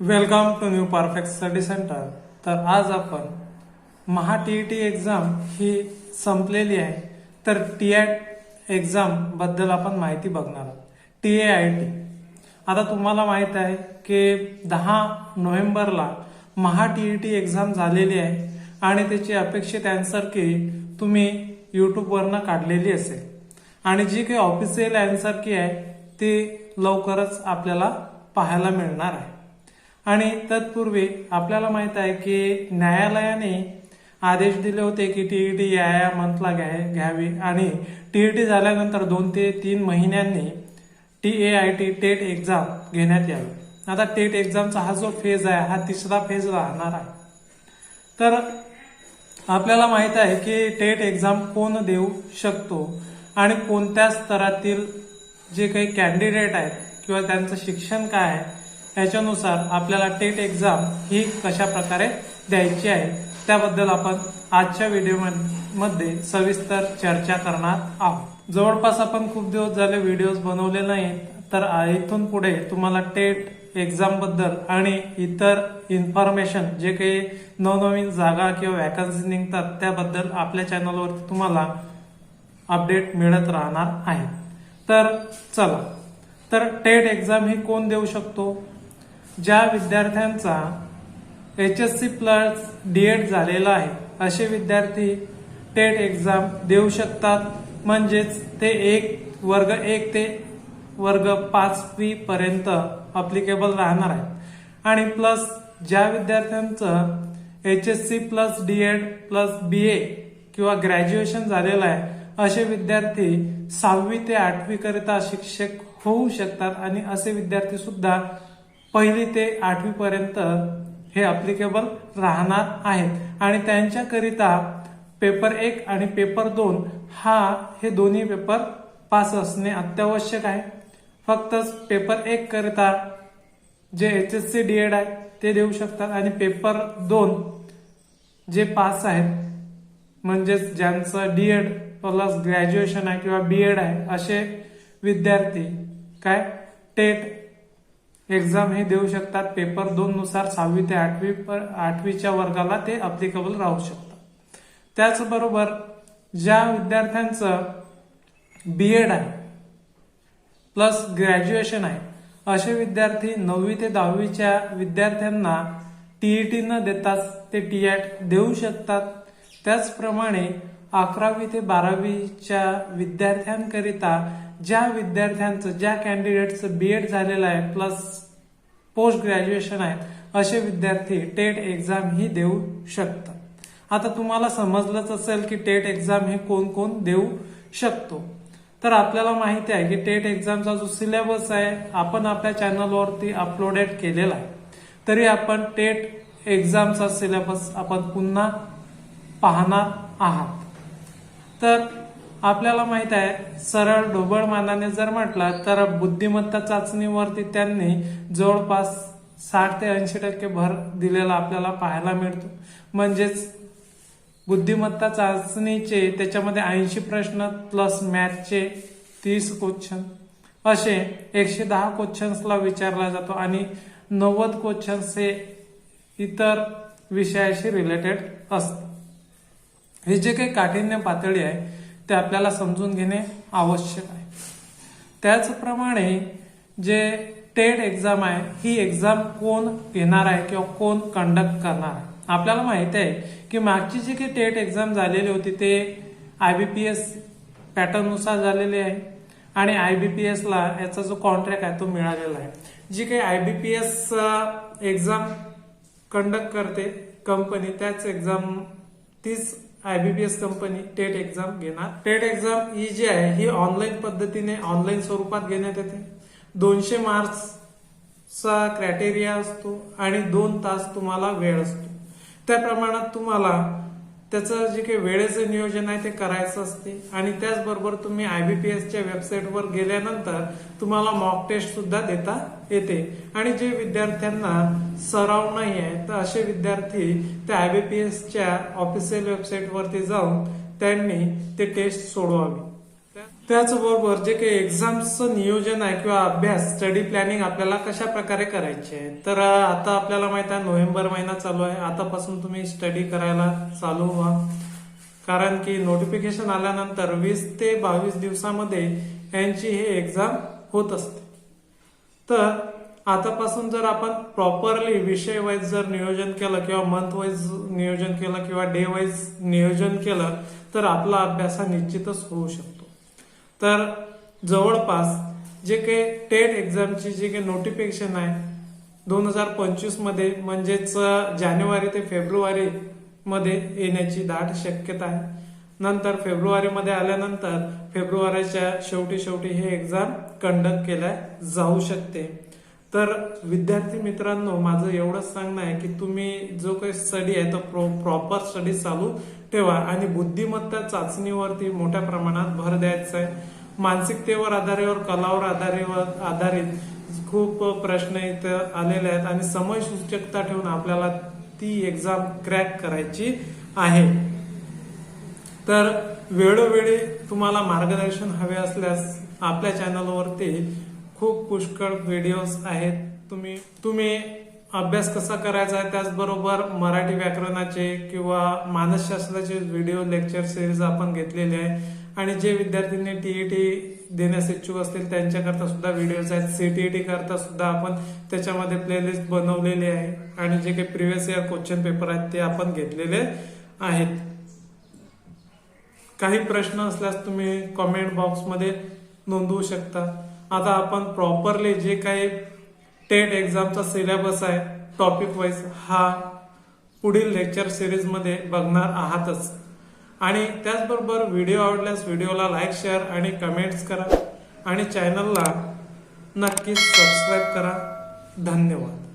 Welcome to new perfect study centre तर आज आपण महा टी टी एक्झाम ही संपलेली आहे. तर टी आय एक्झामबद्दल आपण माहिती बघणार आहोत. टी ए आय टी आता तुम्हाला माहीत आहे की दहा नोव्हेंबरला Maha T E T exam झालेली आहे आणि त्याची अपेक्षित अँसर की तुम्ही यूट्यूबवरनं काढलेली असेल. आणि जी काही ऑफिशियल अँसर की आहे ती लवकरच आपल्याला पाहायला मिळणार आहे. आणि तत्पूर्वी आपल्याला माहीत आहे की न्यायालयाने आदेश दिले होते की टीईटी या या मंथला घ्या घ्यावी आणि टीईटी झाल्यानंतर दोन ते तीन महिन्यांनी T A I T TET exam घेण्यात यावी. आता टेट एक्झामचा हा जो फेज आहे हा तिसरा फेज राहणार आहे. तर आपल्याला माहीत आहे की टेट एक्झाम कोण देऊ शकतो आणि कोणत्या स्तरातील जे काही कॅन्डिडेट आहेत किंवा त्यांचं शिक्षण काय आहे ह्याच्यानुसार आपल्याला टेट एक्झाम ही कशा प्रकारे द्यायची आहे त्याबद्दल आपण आजच्या व्हिडिओमध्ये सविस्तर चर्चा करणार आहोत. जवळपास आपण खूप दिवस झाले व्हिडिओज बनवले नाही तर इथून पुढे तुम्हाला टेट एक्झामबद्दल आणि इतर इन्फॉर्मेशन जे काही नवनवीन जागा किंवा वॅकन्सी निघतात त्याबद्दल आपल्या चॅनलवरती तुम्हाला अपडेट मिळत राहणार आहे. तर चला. तर टेट एक्झाम ही कोण देऊ शकतो? ज्या विद्यार्थ्यांचा H S C plus D Ed झालेला आहे असे विद्यार्थी टेट एक्झाम देऊ शकतात. म्हणजेच ते एक वर्ग एक ते वर्ग पाचवी पर्यंत अप्लिकेबल राहणार आहे. आणि प्लस ज्या विद्यार्थ्यांचं H S C plus D Ed plus B A किंवा ग्रॅज्युएशन झालेलं आहे असे विद्यार्थी सहावी ते आठवी करिता शिक्षक होऊ शकतात. आणि असे विद्यार्थी सुद्धा पहिली ते आठवीपर्यंत हे अप्लिकेबल राहणार आहेत. आणि त्यांच्याकरिता पेपर एक आणि पेपर दोन हा हे दोन्ही पेपर पास असणे अत्यावश्यक आहे. फक्त पेपर एक करिता जे H S C D Ed आहे ते देऊ शकतात. आणि पेपर दोन जे पास आहेत म्हणजेच ज्यांचं डी एड प्लस ग्रॅज्युएशन आहे किंवा बी एड आहे असे विद्यार्थी काय? टेट एक्झाम हे देऊ शकतात. पेपर दोन नुसार सहावी ते आठवी पर- आठवीच्या वर्गाला ते अप्लिकेबल राहू शकतात. त्याचबरोबर ज्या विद्यार्थ्यांचं बीएड आहे प्लस ग्रॅज्युएशन आहे असे विद्यार्थी नववी ते दहावीच्या विद्यार्थ्यांना टीईटी न देताच ते टी एट देऊ शकतात. त्याचप्रमाणे अकरावी ते बारावीच्या विद्यार्थ्यांकरिता ज्या विद्यार्थ्यांचं ज्या कॅन्डिडेटचं बीएड झालेलं आहे प्लस पोस्ट ग्रॅज्युएशन आहे असे विद्यार्थी टेट एक्झाम ही देऊ शकतात. आता तुम्हाला समजलंच असेल की टेट एक्झाम हे कोण कोण देऊ शकतो. तर आपल्याला माहिती आहे की टेट एक्झामचा जो सिलेबस आहे आपण आपल्या चॅनलवरती अपलोडेड केलेला आहे. तरी आपण टेट एक्झामचा सिलेबस आपण पुन्हा पाहणार आहात. तर आपल्याला माहीत आहे सरळ ढोबळ मानाने जर म्हटला तर बुद्धिमत्ता चाचणीवरती त्यांनी जवळपास साठ ते ऐंशी टक्के भर दिलेला आपल्याला पाहायला मिळतो. म्हणजेच बुद्धिमत्ता चाचणीचे त्याच्यामध्ये ऐंशी प्रश्न प्लस मॅथचे तीस क्वेश्चन असे एकशे दहा क्वेश्चन्सला विचारला जातो आणि नव्वद क्वेश्चन्स हे इतर विषयाशी रिलेटेड असतात हे जे काही काठिण्य पातळी आहे ते आपल्याला समजून घेणे आवश्यक आहे. त्याचप्रमाणे जे टेट एक्झाम आहे ही एक्झाम कोण घेणार आहे किंवा कोण कंडक्ट करणार आहे? आपल्याला माहीत आहे की मागची जी काही टेट एक्झाम झालेली होती ते आय बी पी एस पॅटर्ननुसार झालेली आहे आणि आय बी पी एसला याचा जो कॉन्ट्रॅक्ट आहे तो मिळालेला आहे. जी काही I B P S exam conduct करते कंपनी त्याच एक्झाम तीच आयबीपीएस कंपनी टेट एक्झाम घेणार. टेट एक्झाम ही जी आहे ही ऑनलाईन पद्धतीने ऑनलाईन स्वरूपात घेण्यात येते. दोनशे मार्क्सचा क्रायटेरिया असतो आणि दोन तास तुम्हाला वेळ असतो. त्या प्रमाणात तुम्हाला त्याचं जे काही वेळेचं नियोजन आहे ते करायचं असते. आणि त्याचबरोबर तुम्ही आयबीपीएसच्या वेबसाईटवर गेल्यानंतर तुम्हाला मॉक टेस्ट सुद्धा देता येते. आणि जे विद्यार्थ्यांना सराव नाही आहे तर असे विद्यार्थी त्या आयबीपीएसच्या ऑफिशियल वेबसाईटवरती जाऊन त्यांनी ते टेस्ट सोडवावी. त्याचबरोबर जे काही एक्झामचं नियोजन आहे किंवा अभ्यास स्टडी प्लॅनिंग आपल्याला कशा प्रकारे करायचे? आहे तर आता आपल्याला माहीत आहे नोव्हेंबर महिना चालू आहे. आतापासून तुम्ही स्टडी करायला चालू व्हा. कारण की नोटिफिकेशन आल्यानंतर वीस ते बावीस दिवसामध्ये यांची हे एक्झाम होत असते. तर आतापासून जर आपण प्रॉपरली विषय वाईज जर नियोजन केलं किंवा मंथ वाईज नियोजन केलं किंवा डे वाईज नियोजन केलं तर आपला अभ्यास हा निश्चितच होऊ शकतो. तर जवळपास जे काही टेट एक्झामची जे काही नोटिफिकेशन आहे दोन हजार पंचवीसमध्ये म्हणजेच जानेवारी ते फेब्रुवारी मध्ये येण्याची दाट शक्यता आहे. नंतर फेब्रुवारीमध्ये आल्यानंतर फेब्रुवारीच्या शेवटी शेवटी हे एक्झाम कंडक्ट केल्या जाऊ शकते. तर विद्यार्थी मित्रांनो माझं एवढंच सांगणं आहे की तुम्ही जो काही स्टडी आहे तो प्रॉपर स्टडी चालू ठेवा आणि बुद्धिमत्ता चाचणीवरती मोठ्या प्रमाणात भर द्यायचा आहे. मानसिकतेवर आधारेवर कलावर आधारेवर आधारित खूप प्रश्न इथं आलेले आहेत आणि समय सूचकता ठेवून आपल्याला ती एक्झाम क्रॅक करायची आहे. तर वेळोवेळी तुम्हाला मार्गदर्शन हवे असल्यास आपल्या चॅनलवरती खूप पुष्कळ व्हिडिओज आहेत. तुम्ही तुम्ही अभ्यास कसा करायचा आहे त्याचबरोबर मराठी व्याकरणाचे किंवा मानसशास्त्राचे व्हिडिओ लेक्चर सिरीज आपण घेतलेले आहे. आणि जे विद्यार्थ्यांनी टीईटी देण्यास इच्छुक असतील त्यांच्याकरता सुद्धा व्हिडिओज आहेत. सीटीईटी करता सुद्धा आपण त्याच्यामध्ये प्लेलिस्ट बनवलेली आहे. आणि जे काही प्रिव्हियस इयर क्वेश्चन पेपर आहेत ते आपण घेतलेले आहेत. काही प्रश्न असल्यास तुम्ही कॉमेंट बॉक्समध्ये नोंदवू शकता. आता आपण प्रॉपरली जे काही टेट एक्झामचा सिलेबस आहे टॉपिक वाईज हा पुढील लेक्चर सिरीजमध्ये बघणार आहातच. आणि त्याचबरोबर व्हिडिओ आवडल्यास व्हिडिओला लाईक शेअर आणि कमेंट्स करा. आणि चॅनलला नक्कीच सबस्क्राईब करा. धन्यवाद.